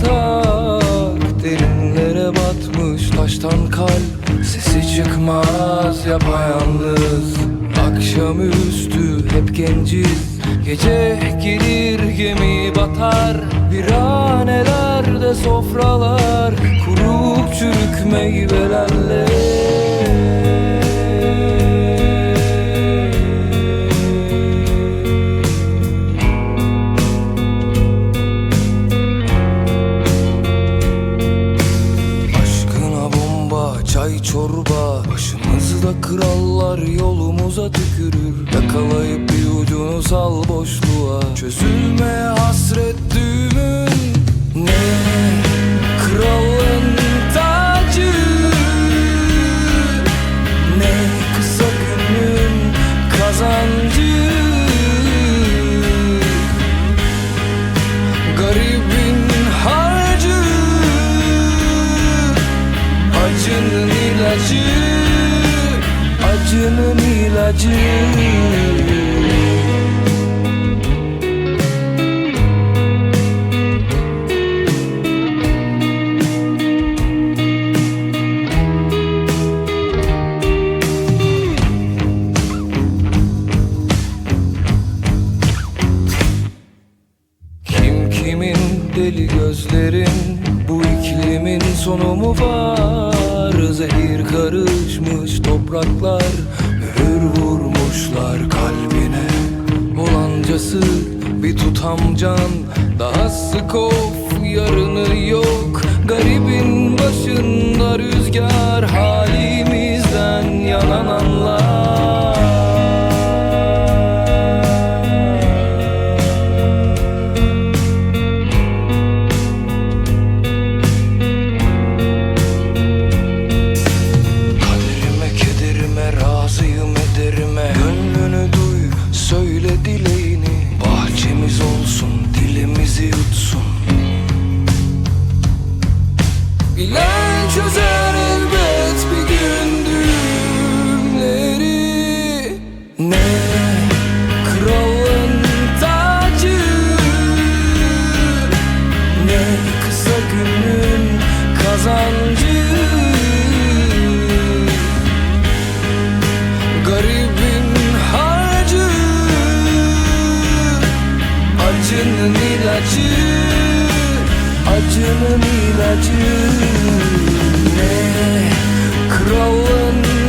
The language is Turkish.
karabatak Derinlere batmış taştan kalp. Sesi çıkmaz yapayalnız. Akşamüstü hep genciz. Gece gelir gemi batar. Viranelerde sofralar Kurup çürük meyvelerle Krallar yolumuza tükürür. Yakalayıp bir ucunu sal boşluğa. Çözülme hasret düğümün Ne? Kralın tacı Ne? Kısa günün kazancı Garibin harcı Acının ilacı Acının ilacı. Kim kimin deli gözlerin Bu iklimin sonu mu var? Zehir karışmış topraklar Mühür vurmuşlar kalbine. Olancası bir tutam can Daha of yarını yok. Garibin başında Bilen çözer elbet bir gün düğümleri. Ne kralın tacı Ne kısa günün kazancı. Garibin harcı Acının ilacı Acının ilacı Ne kralın tacı Ne